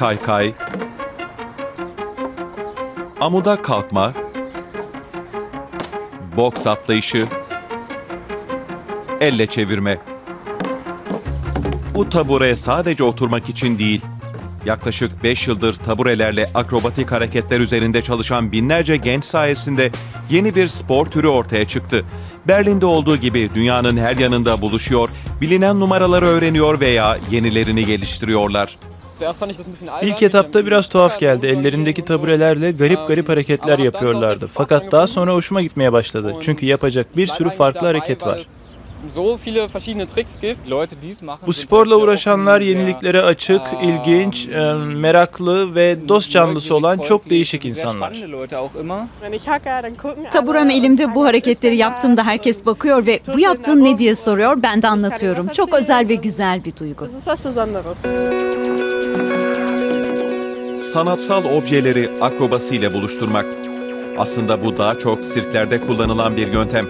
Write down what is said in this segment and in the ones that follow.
kaykay, amuda kalkma, boks atlayışı, elle çevirme. Bu tabure sadece oturmak için değil, yaklaşık 5 yıldır taburelerle akrobatik hareketler üzerinde çalışan binlerce genç sayesinde yeni bir spor türü ortaya çıktı. Berlin'de olduğu gibi dünyanın her yanında buluşuyor, bilinen numaraları öğreniyor veya yenilerini geliştiriyorlar. İlk etapta biraz tuhaf geldi. Ellerindeki taburelerle garip garip hareketler yapıyorlardı. Fakat daha sonra hoşuma gitmeye başladı. Çünkü yapacak bir sürü farklı hareket var. Bu sporla uğraşanlar yeniliklere açık, ilginç, e, meraklı ve dost canlısı olan çok değişik insanlar. Taburam elimde bu hareketleri yaptığımda herkes bakıyor ve bu yaptığın ne diye soruyor. Ben de anlatıyorum. Çok özel ve güzel bir duygu. Sanatsal objeleri akrobasiyle buluşturmak. Aslında bu daha çok sirklerde kullanılan bir yöntem.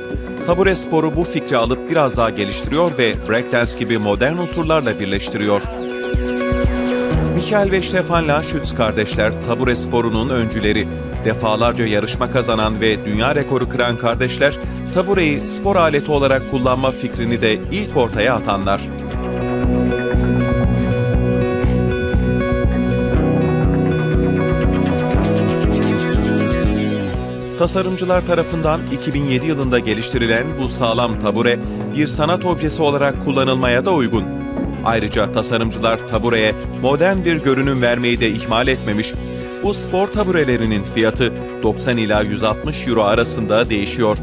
Tabure sporu bu fikri alıp biraz daha geliştiriyor ve breakdance gibi modern unsurlarla birleştiriyor. Michael ve Stefan Lanschütz kardeşler tabure sporunun öncüleri. Defalarca yarışma kazanan ve dünya rekoru kıran kardeşler, tabureyi spor aleti olarak kullanma fikrini de ilk ortaya atanlar. Tasarımcılar tarafından 2007 yılında geliştirilen bu sağlam tabure bir sanat objesi olarak kullanılmaya da uygun. Ayrıca tasarımcılar tabureye modern bir görünüm vermeyi de ihmal etmemiş. Bu spor taburelerinin fiyatı 90 ila 160 euro arasında değişiyor.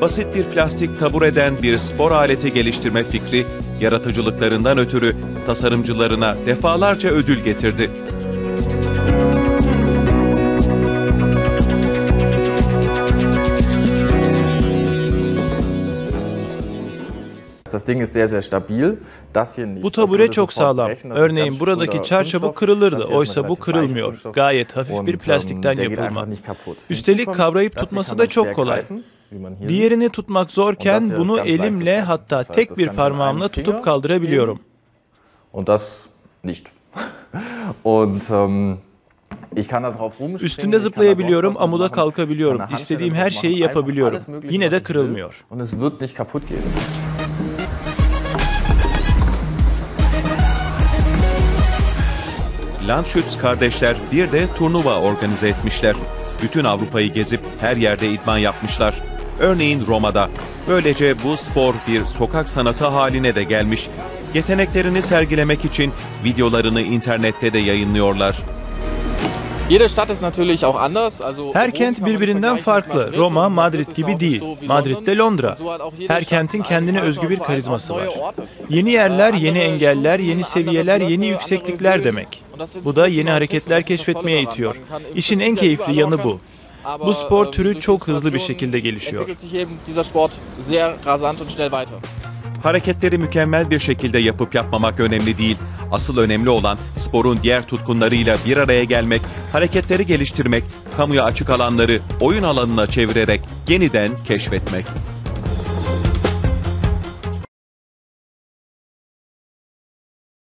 Basit bir plastik tabureden bir spor aleti geliştirme fikri, yaratıcılıklarından ötürü tasarımcılarına defalarca ödül getirdi. Bu tabure çok sağlam. Örneğin buradaki çarçabuk kırılırdı. Oysa bu kırılmıyor. Gayet hafif bir ähm, plastikten yapılma. Üstelik kavrayıp tutması da çok kolay. Diğerini tutmak zorken bunu elimle hatta tek bir parmağımla tutup kaldırabiliyorum. Und das nicht. Und ähm. Üstünde zıplayabiliyorum, amuda kalkabiliyorum. İstediğim her şeyi yapabiliyorum. Yine de kırılmıyor. Landschütz kardeşler bir de turnuva organize etmişler. Bütün Avrupa'yı gezip her yerde idman yapmışlar. Örneğin Roma'da. Böylece bu spor bir sokak sanatı haline de gelmiş. Yeteneklerini sergilemek için videolarını internette de yayınlıyorlar. Her kent birbirinden farklı. Roma, Madrid gibi değil. so wie Madrid de London. Londra. Her kentin kendine özgü bir karizması var. Yeni yerler, yeni engeller, yeni seviyeler, yeni yükseklikler demek. Bu da yeni hareketler keşfetmeye itiyor. İşin en keyifli yanı bu. Bu spor ähm, türü çok hızlı bir şekilde gelişiyor. Hareketleri mükemmel bir şekilde yapıp yapmamak önemli değil. Asıl önemli olan sporun diğer tutkunlarıyla bir araya gelmek, hareketleri geliştirmek, kamuya açık alanları oyun alanına çevirerek yeniden keşfetmek.